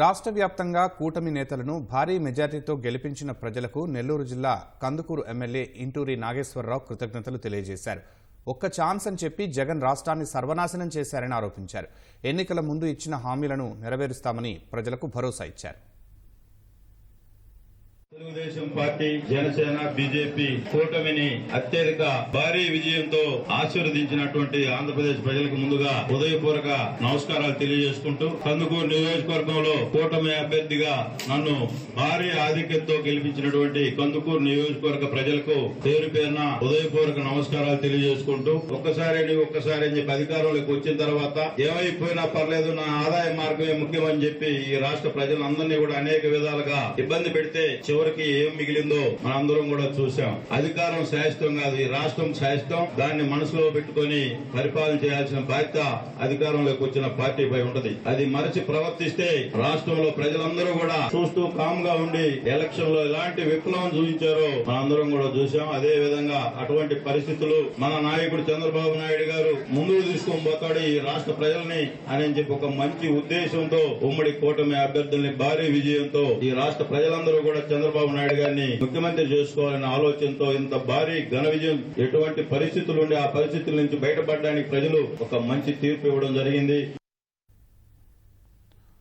రాష్ట్ర వ్యాప్తంగా కూటమి నేతలను భారీ మెజార్టీతో గెలిపించిన ప్రజలకు నెల్లూరు జిల్లా కందుకూరు ఎమ్మెల్యే ఇంటూరి నాగేశ్వరరావు కృతజ్ఞతలు తెలియజేశారు. ఒక్క ఛాన్స్ అని చెప్పి జగన్ రాష్ట్రాన్ని సర్వనాశనం చేశారని ఆరోపించారు. ఎన్నికల ముందు ఇచ్చిన హామీలను నెరవేరుస్తామని ప్రజలకు భరోసా ఇచ్చారు. తెలుగుదేశం పార్టీ జనసేన బీజేపీ కూటమిని అత్యధిక భారీ విజయంతో ఆశీర్వదించినటువంటి ఆంధ్రప్రదేశ్ ప్రజలకు ముందుగా హృదయపూర్వక నమస్కారాలు తెలియజేసుకుంటూ కందుకూరు నియోజకవర్గంలో కూటమి అభ్యర్థిగా నన్ను భారీ ఆధిక్యంతో గెలిపించినటువంటి కందుకూరు నియోజకవర్గ ప్రజలకు పేరు పేరున హృదయపూర్వక నమస్కారాలు తెలియజేసుకుంటూ ఒక్కసారి ఒక్కసారి అని చెప్పి అధికారంలోకి వచ్చిన తర్వాత ఏమైపోయినా పర్లేదు నా ఆదాయ మార్గమే ముఖ్యమని చెప్పి ఈ రాష్ట్ర ప్రజలందరినీ కూడా అనేక విధాలుగా ఇబ్బంది పెడితే ఎవరికి ఏం మిగిలిందో మనందరం కూడా చూసాం అధికారం శాశ్వతం కాదు ఈ రాష్ట్రం శాశ్వతం. దాన్ని మనసులో పెట్టుకొని పరిపాలన చేయాల్సిన బాధ్యత అధికారంలోకి వచ్చిన పార్టీపై ఉంటది. అది మరచి ప్రవర్తిస్తే రాష్ట్రంలో ప్రజలందరూ కూడా చూస్తూ కామ్గా ఉండి ఎలక్షన్లో ఎలాంటి విప్లవం చూపించారో మనందరం కూడా చూసాం అదే విధంగా అటువంటి పరిస్థితులు మన నాయకుడు చంద్రబాబు నాయుడు గారు ముందుకు తీసుకొని పోతాడు ఈ రాష్ట్ర ప్రజల్ని అని చెప్పి ఒక మంచి ఉద్దేశంతో ఉమ్మడి కూటమి అభ్యర్థుల్ని భారీ విజయంతో ఈ రాష్ట్ర ప్రజలందరూ కూడా చంద్రబాబు నాయుడు గారిని ముఖ్యమంత్రి చేసుకోవాలనే ఆలోచనతో ఇంత భారీ ఘన విజయం ఎటువంటి పరిస్థితులు ఉండే ఆ పరిస్థితుల నుంచి బయటపడడానికి ప్రజలు ఒక మంచి తీర్పు ఇవ్వడం జరిగింది.